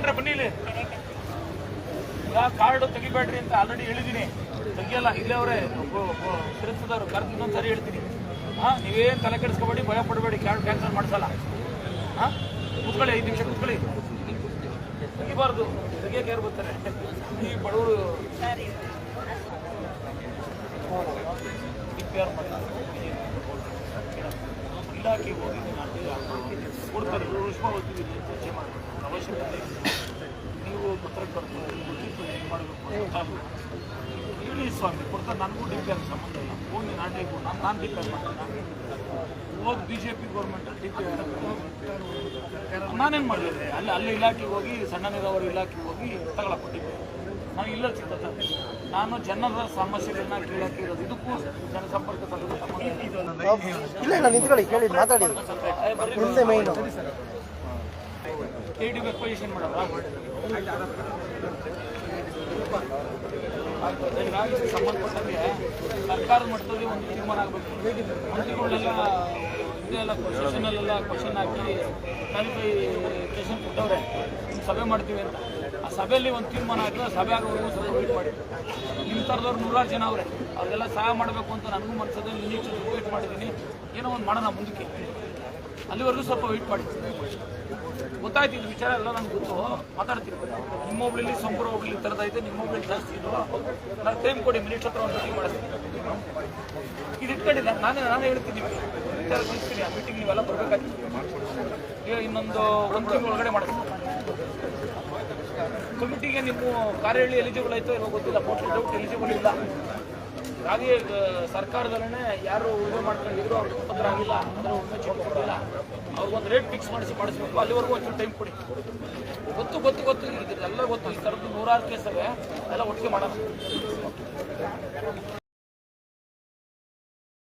ಯಜಮಾನ್ರೆ ಬನ್ನಿ ಇಲ್ಲಿ. ಈಗ ಕಾರ್ಡ್ ತೆಗಿಬೇಡ್ರಿ ಅಂತ ಆಲ್ರೆಡಿ ಹೇಳಿದ್ದೀನಿ ತೆಗಿಯಲ್ಲ ಇಲ್ಲೇ ಅವರೇ. ತಿರುಗಿಸಿದವರು ಕರೆದು ಇನ್ನೊಂದು ಸರಿ ಹೇಳ್ತೀನಿ. ಹಾಂ ನೀವೇನು ತಲೆ ಕೆಡಿಸ್ಕೊಬೇಡಿ ಭಯ ಪಡಬೇಡಿ ಕಾರ್ಡ್ ಕ್ಯಾನ್ಸಲ್ ಮಾಡಿಸಲ್ಲ. ಹಾಂ ಕೂತ್ಕೊಳ್ಳಿ ಐದು ನಿಮಿಷ ಕೂತ್ಕೊಳ್ಳಿ. ತೆಗಿಬಾರ್ದು. ತೆಗಿಯಕ್ಕೆ ಯಾರು ಬರ್ತಾರೆ? ಈ ಬಡವರು. ಮಾಡಿ ಇಲಾಖೆಗೆ ಹೋಗಿ ನಾನು ಕೊಡ್ತಾರೆ. ಉಷ್ಮ ಓದ್ತಿದ್ದೀನಿ ಚರ್ಚೆ ಮಾಡಬೇಕು. ಅವಶ್ಯಕತೆ. ನೀವು ಗೊತ್ತಿತ್ತು ಏನು ಮಾಡಬೇಕು ಗೊತ್ತಾಗಲ್ಲ. ಹೇಳಿ ಸ್ವಾಮಿ ಕೊಡ್ತಾರೆ. ನನಗೂ ಡಿಪೇರ್ ಸಂಬಂಧ ಇಲ್ಲ. ನಾನು ಡಿಪೇರ್ ನಾನು ನಾನು ಡಿಪೇರ್ ಮಾಡ್ತೀನಿ. ಹೋಗಿ ಬಿ ಜೆ ಪಿ ಗೌರ್ಮೆಂಟ್ ಡಿಪೇರ್ ನಾನೇನು ಮಾಡಿದೆ ಅಲ್ಲಿ ಅಲ್ಲಿ ಇಲಾಖೆಗೆ ಹೋಗಿ ಸಣ್ಣ ನೀರಾವರಿ ಇಲಾಖೆಗೆ ಹೋಗಿ ತಗೊಳಕೊಟ್ಟಿದ್ದೆ ನಾನು ಇಲ್ಲ ಸಿಗ್ತದೆ. ನಾನು ಜನರ ಸಮಸ್ಯೆಗಳನ್ನ ಕೇಳಕ್ಕೆ ಇರೋದು. ಇದಕ್ಕೂ ಜನಸಂಪರ್ಕ ಇಲ್ಲ. ಇಲ್ಲ, ನಿಂತ್ಕೊಳ್ಳಿ, ಕೇಳಿ, ಮಾತಾಡಿ. ಮುಂದೆ ಮೈನ್ ಸರ್ಕಾರದ ಮಟ್ಟದಲ್ಲಿ ಒಂದು ಆಗಬೇಕು ಹಾಕಿ ಕೊಟ್ಟವ್ರೆ ಸಭೆ ಮಾಡ್ತೀವಿ ಅಂತ. ಆ ಸಭೆಯಲ್ಲಿ ಒಂದು ತೀರ್ಮಾನ ಆಯ್ತು ಸಭೆ ಆಗೋವರೆಗೂ ಮಾಡಿ. ನಿಮ್ಮ ಥರದವ್ರು ನೂರಾರು ಜನ ಅವರೇ. ಅವ್ರಿಗೆಲ್ಲ ಸಹಾಯ ಮಾಡಬೇಕು ಅಂತ ನನಗೂ ಮನಸ್ಸಲ್ಲಿ ನಿರೀಕ್ಷೆ ವೇಟ್ ಮಾಡಿದ್ದೀನಿ. ಏನೋ ಒಂದು ಮಾಡೋಣ ಮುಂದಕ್ಕೆ. ಅಲ್ಲಿವರೆಗೂ ಸ್ವಲ್ಪ ವೆಯ್ಟ್ ಮಾಡಿ. ಗೊತ್ತಾಯ್ತು ಇದು ವಿಚಾರ ಎಲ್ಲ ನನಗೆ ಗೊತ್ತು. ಮಾತಾಡ್ತೀನಿ. ನಿಮ್ಮ ಹೋಬಳಿಲಿ ಸಂಪೂರ್ಣ ಹೋಗ್ಲಿ ಐತೆ ನಿಮ್ಮ ಹೋಬಳಿ ಜಾಸ್ತಿ ಇದು. ನಾನು ಟೈಮ್ ಕೊಡಿ ಮಿನಿಟ್ ಹತ್ರ ಒಂದು ಮೀಟಿಂಗ್ ಮಾಡಿಸ್ತೀನಿ ಇದು ಇಟ್ಕೊಂಡಿದ್ದೆ? ನಾನೇ ನಾನೇ ಹೇಳ್ತೀನಿ ವಿಚಾರ ತಿಳಿಸ್ತೀನಿ ಆ ಮೀಟಿಂಗ್ ನೀವೆಲ್ಲ ಬರಬೇಕಾಗ್ತದೆ ಇನ್ನೊಂದು ಒಂದು ತಿಂಗಳು ಒಳಗಡೆ ಮಾಡಿಸ್ತೀನಿ ಕಮಿಟಿಗೆ ನಿಮ್ಮ ಕಾರ್ಯಹಳ್ಳಿ ಎಲಿಜಿಬಲ್ ಆಯ್ತೋ ಇವಾಗ ಗೊತ್ತಿಲ್ಲ. ಮೋಸ್ಟ್ಲಿ ಡೌಟ್ ಎಲಿಜಿಬಲ್ ಇಲ್ಲ. ಹಾಗೆ ಸರ್ಕಾರದಲ್ಲೇ ಯಾರು ಉಳುಮೆ ಮಾಡ್ಕೊಂಡಿದ್ರು, ಅವ್ರಿಗೆ ಉಪದ್ರ ಆಗಿಲ್ಲ ಅಂದರೆ ಉಳುಮೆ ಚೀಟಿ ಕೊಡಲಿಲ್ಲ ಅವ್ರಿಗೊಂದು ರೇಟ್ ಫಿಕ್ಸ್ ಮಾಡಿಸಿ ಮಾಡಿಸ್ಬೇಕು, ಅಲ್ಲಿವರೆಗೂ ಒಂಚೂರು ಟೈಮ್ ಕೊಡಿ. ಗೊತ್ತು ಗೊತ್ತು ಗೊತ್ತು ಇದೆಲ್ಲ ಗೊತ್ತು. ಈ ಥರದ್ದು ನೂರಾರು ಕೇಸವೆ ಎಲ್ಲ ಒಟ್ಟಿಗೆ ಮಾಡೋಣ